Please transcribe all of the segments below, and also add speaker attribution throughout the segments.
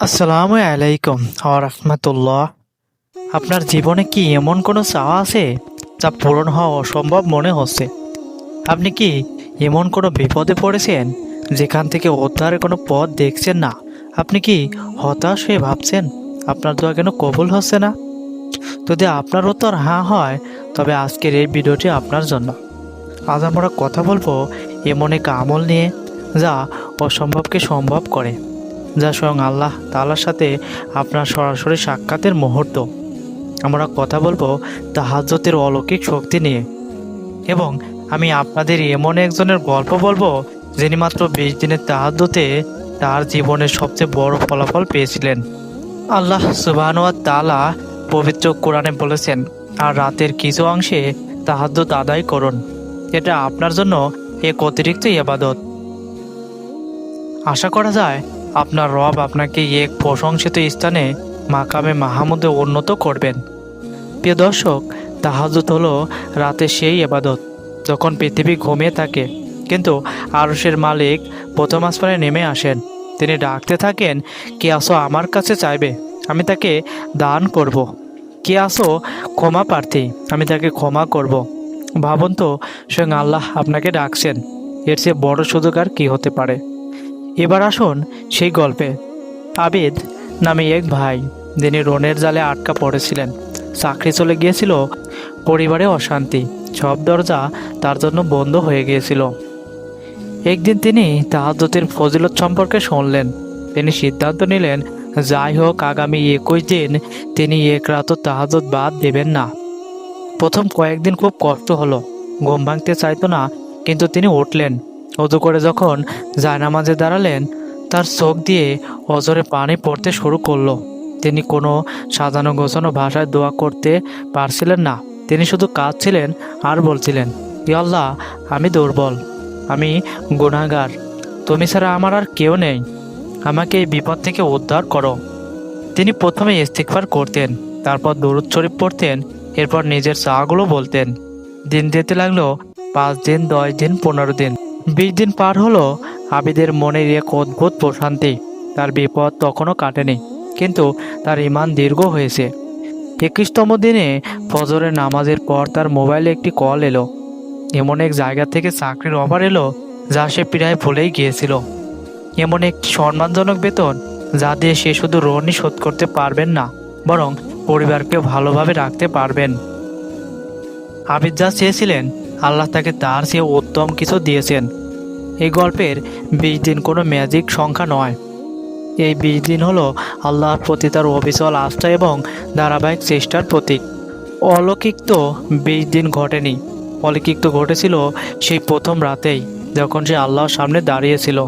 Speaker 1: আসসালামু আলাইকুম রহমতুল্লাহ। আপনার জীবনে কি এমন কোনো চাওয়া আছে যা পূরণ হওয়া অসম্ভব মনে হচ্ছে? আপনি কি এমন কোনো বিপদে পড়েছেন যেখান থেকে উদ্ধারের কোনো পথ দেখছেন না? আপনি কি হতাশ হয়ে ভাবছেন আপনার দোয়া কেন কবুল হচ্ছে না? যদি আপনার উত্তর হ্যাঁ হয়, তবে আজকের এই ভিডিওটি আপনার জন্য। আজ আমরা কথা বলব এমন এক আমল নিয়ে যা অসম্ভবকে সম্ভব করে। যা স্বয়ং আল্লাহ তালার সাথে আপনার সরাসরি সাক্ষাতের মুহূর্ত। আমরা কথা বলব তাহাজ্জতের অলৌকিক শক্তি নিয়ে। এবং আমি আপনাদের এমন একজনের গল্প বলব, যিনি মাত্র বিশ দিনের তাহাজ্জতে তার জীবনের সবচেয়ে বড় ফলাফল পেয়েছিলেন। আল্লাহ সুবাহানুয়া তালা পবিত্র কোরআনে বলেছেন, আর রাতের কিছু অংশে তাহাজ্জত আদায় করুন। এটা আপনার জন্য এক অতিরিক্ত ইবাদত। আশা করা যায় আপনার রব আপনাকে এক প্রশংসিত স্থানে মাকামে মাহমুদে উন্নত করবেন। প্রিয় দর্শক তাহাজুত হলো রাতে সেই এবাদত যখন পৃথিবী ঘুমিয়ে থাকে, কিন্তু আরসের মালিক প্রথম আসমানে নেমে আসেন। তিনি ডাকতে থাকেন, কে আসো আমার কাছে চাইবে? আমি তাকে দান করব। কে আসো ক্ষমা প্রার্থী? আমি তাকে ক্ষমা করব। ভাবুন তো, স্বয়ং আল্লাহ আপনাকে ডাকছেন। এর চেয়ে বড় সুযোগ আর কী হতে পারে? এবার আসুন সেই গল্পে। আবিদ নামে এক ভাই, যিনি রনের জালে আটকা পড়েছিলেন। চাকরি চলে গিয়েছিল, পরিবারে অশান্তি, সব দরজা তার জন্য বন্ধ হয়ে গিয়েছিল। একদিন তিনি তাহাজ্জতের ফজিলত সম্পর্কে শুনলেন। তিনি সিদ্ধান্ত নিলেন, যাই হোক, আগামী একুশ দিন তিনি এক রাতও তাহাজত বাদ দেবেন না। প্রথম কয়েকদিন খুব কষ্ট হলো, ঘুম ভাঙতে চাইতো না, কিন্তু তিনি উঠলেন। অজু করে যখন জায়নামাজে দাঁড়ালেন, তার চোখ দিয়ে অজরে পানি পড়তে শুরু করল। তিনি কোনো সাজানো গোছানো ভাষায় দোয়া করতে পারছিলেন না। তিনি শুধু কাঁদছিলেন আর বলছিলেন আল্লাহ, আমি দুর্বল, আমি গুণাগার তুমি ছাড়া আমার আর কেউ নেই। আমাকে এই বিপদ থেকে উদ্ধার করো। তিনি প্রথমে ইস্তিকফার করতেন, তারপর দরুদ শরীফ পড়তেন, এরপর নিজের চাগুলো বলতেন। দিন যেতে লাগল পাঁচ দিন, দশ দিন, পনেরো দিন। বিশ দিন পার হলো আবিদের মনের এক অদ্ভুত প্রশান্তি। তার বিপদ তখনও কাটেনি, কিন্তু তার ইমান দীর্ঘ হয়েছে। একুশতম দিনে ফজরের নামাজের পর তার মোবাইলে একটি কল এলো। এমন এক জায়গা থেকে চাকরির অফার এলো, যা সে প্রায় ভুলেই গিয়েছিল। এমন একটি সম্মানজনক বেতন, যা দিয়ে সে শুধু ঋণই শোধ করতে পারবেন না, বরং পরিবারকে ভালোভাবে রাখতে পারবেন। আবিদ যা চেয়েছিলেন আল্লাহ তাকে তার চেয়ে উত্তম কিছু দিয়েছেন। এই গল্পের বিশ দিন কোনো ম্যাজিক সংখ্যা নয়। এই বিশ দিন হলো আল্লাহর প্রতি তার অবিচল আস্থা এবং ধারাবাহিক চেষ্টার প্রতীক। অলৌকিক তো বিশ দিন ঘটেনি। অলৌকিক তো ঘটেছিল সেই প্রথম রাতেই, যখন সে আল্লাহর সামনে দাঁড়িয়েছিল।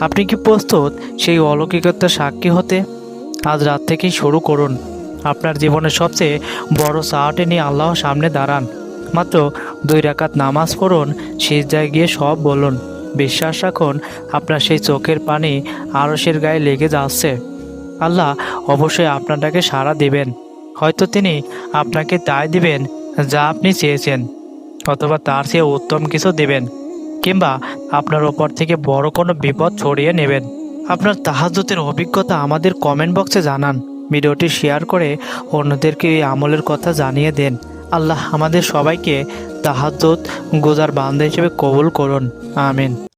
Speaker 1: আপনি কি প্রস্তুত সেই অলৌকিকতার সাক্ষী হতে? আজ রাত থেকেই শুরু করুন। আপনার জীবনের সবচেয়ে বড় চাহাটে নিয়ে আল্লাহর সামনে দাঁড়ান। মাত্র দুই রাকাত নামাজ পড়ুন, সিজদায় গিয়ে সব বলুন। বিশ্বাস রাখুন, আপনার সেই চোখের পানি আরসের গায়ে লেগে যাচ্ছে। আল্লাহ অবশ্যই আপনাটাকে সাড়া দিবেন। হয়তো তিনি আপনাকে তাই দিবেন যা আপনি চেয়েছেন, অথবা তার চেয়ে উত্তম কিছু দেবেন, কিংবা আপনার ওপর থেকে বড় কোনো বিপদ ছড়িয়ে নেবেন। আপনার তাহাজতের অভিজ্ঞতা আমাদের কমেন্ট বক্সে জানান। ভিডিওটি শেয়ার করে অন্যদেরকে এই আমলের কথা জানিয়ে দেন। আল্লাহ আমাদের সবাইকে তাহাজ্জত গোজার বান্ধা হিসেবে কবুল করুন। আমিন।